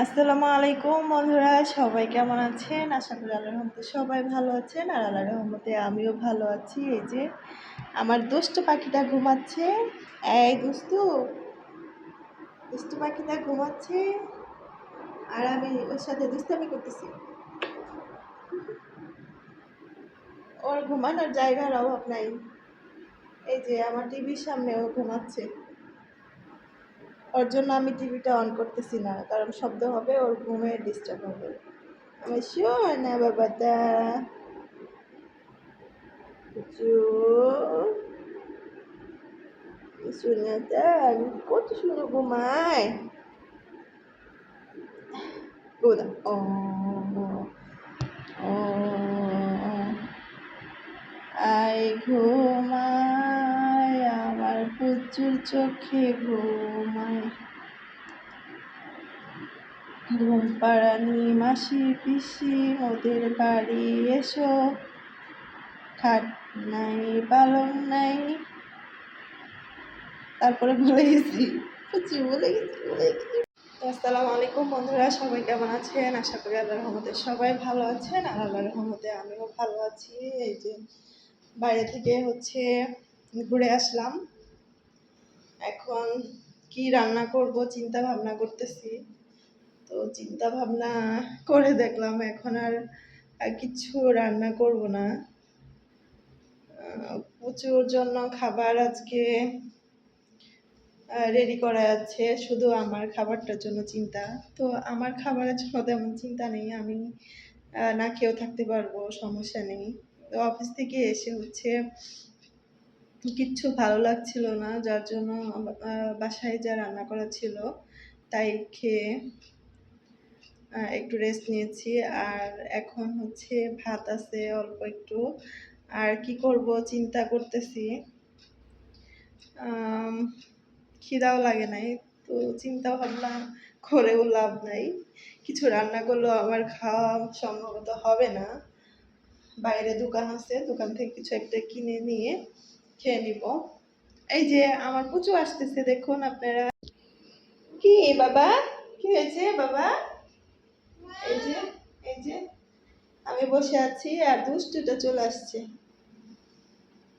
আসসালামু আলাইকুম বন্ধুরা, সবাই কেমন আছেন? আশা করি আল্লাহর রহমতে সবাই ভালো আছেন। আর আল্লাহ রহমতে আমিও ভালো আছি। এই যে আমার দুষ্ট পাখিটা ঘুমাচ্ছে। এই দুস্তু দুষ্টু পাখিটা ঘুমাচ্ছে। আর আমি ওর সাথে দুষ্টামি করতেছি। ওর ঘুমানোর জায়গার অভাব নাই। এই যে আমার টিভির সামনে ও ঘুমাচ্ছে। ওর জন্য আমি টিভিটা অন করতেছি না, কারণ শব্দ হবে, ওর ঘুমে ডিস্টার্ব হবে। আমি শোন না বাবাটা শোনাটা আমি কত সুন্দর ঘুমায়। আই ঘুমায়, আমার প্রচুর চোখে ঘুমায় ঘুম পাড়ানি, মাসি পিসি, ওদের বাড়ি এসো। খাট নাই পালং নাই। তারপরে ভুলে গেছি বুঝছি ভুলে গেছি ভুলে গেছি। আসসালামু আলাইকুম বন্ধুরা, সবাই কেমন আছেন? আশা করি আল্লাহ রহমতে সবাই ভালো আছেন। আর আল্লাহ রহমতে আমিও ভালো আছি। এই যে বাইরে থেকে হচ্ছে ঘুরে আসলাম। এখন কি রান্না করব, চিন্তা ভাবনা করতেছি। তো চিন্তা ভাবনা করে দেখলাম, এখন আর কিছু রান্না করব না। প্রচুর জন্য খাবার আজকে রেডি করা আছে, শুধু আমার খাবারটার জন্য চিন্তা। তো আমার খাবারের জন্য তেমন চিন্তা নেই, আমি না খেয়েও থাকতে পারব, সমস্যা নেই। তো অফিস থেকে এসে হচ্ছে কিচ্ছু ভালো লাগছিল না, যার জন্য বাসায় যা রান্না করা ছিল, তাই খেয়ে একটু রেস্ট নিয়েছি। আর এখন হচ্ছে ভাত আছে অল্প একটু। আর কি করব চিন্তা করতেছি। খিদাও লাগে নাই। তো চিন্তা ভাবনা করেও লাভ নাই। কিছু রান্না করলেও আমার খাওয়া সম্ভবত হবে না। বাইরে দোকান আছে, দোকান থেকে কিছু একটা কিনে নিয়ে খেয়ে নিব। এই যে আমার পুচু আসতেছে, দেখুন আপনারা। কি বাবা? কি হয়েছে বাবা? এই যে এই যে, আমি বসে আছি আর দুষ্টুটা চলে আসছে।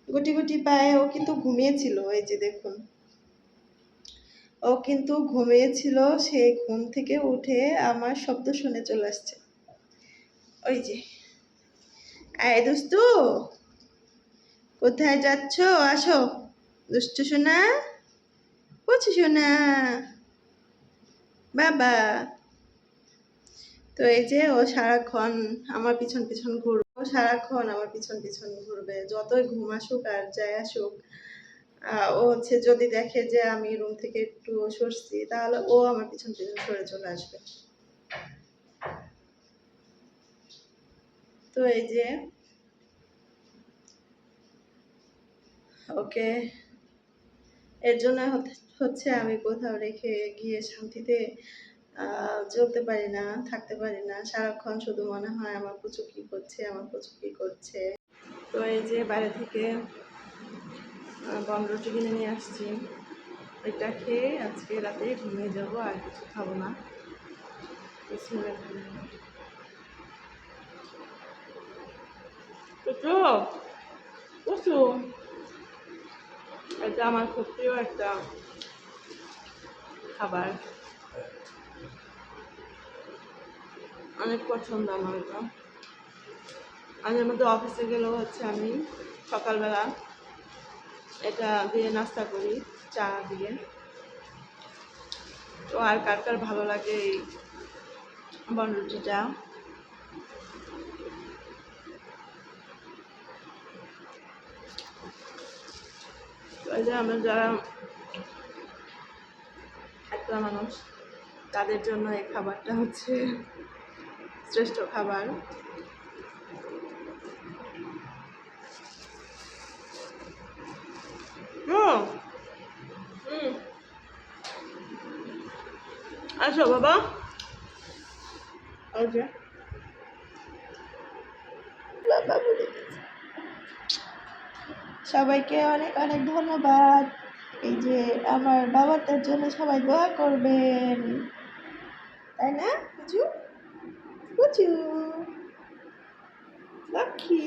গুটি গুটি পায়ে ও কিন্তু ঘুমিয়েছিল, এই যে দেখুন। ও কিন্তু ঘুমিয়েছিল সেই ঘুম থেকে উঠে আমার শব্দ শুনে চলে আসছে। ওই যে আয় দুষ্টু, কোথায় যাচ্ছ? আসো। দুষ্টু সোনা, বলছি সোনা, বাবা। তো এই যে ও সারাক্ষণ আমার পিছন পিছন ঘুরবে, ও সারাক্ষণ আমার পিছন পিছন ঘুরবে, যতই ঘুম আসুক আর যাই আসুক ও হচ্ছে যদি দেখে যে আমি রুম থেকে একটু সরছি, তাহলে ও আমার পিছন পিছন সরে চলে আসবে। তো এই যে ওকে এর জন্য হচ্ছে আমি কোথাও রেখে গিয়ে শান্তিতে চলতে পারি না, থাকতে পারি না। সারাক্ষণ শুধু মনে হয়, আমার পুচু কি করছে, আমার পুচু কি করছে। তো এই যে বাইরে থেকে বন রুটি কিনে নিয়ে আসছি। এটা খেয়ে আজকে রাতে ঘুমিয়ে যাব, আর কিছু খাব না। এটা আমার খুব প্রিয় একটা খাবার। অনেক পছন্দ আমার এটা। মাঝে মধ্যে অফিসে গেলেও হচ্ছে আমি সকালবেলা এটা দিয়ে নাস্তা করি, চা দিয়ে। তো আর কার কার ভালো লাগে এই বনরুটিটা? আমরা যারা একটা মানুষ, তাদের জন্য এই খাবারটা হচ্ছে শ্রেষ্ঠ খাবার। আসো বাবা। ওকে বাবা। সবাইকে অনেক অনেক ধন্যবাদ। এই যে আমার বাবাটার জন্য সবাই দোয়া করবেন। তাই না, পুচু? পুচু লক্ষ্মী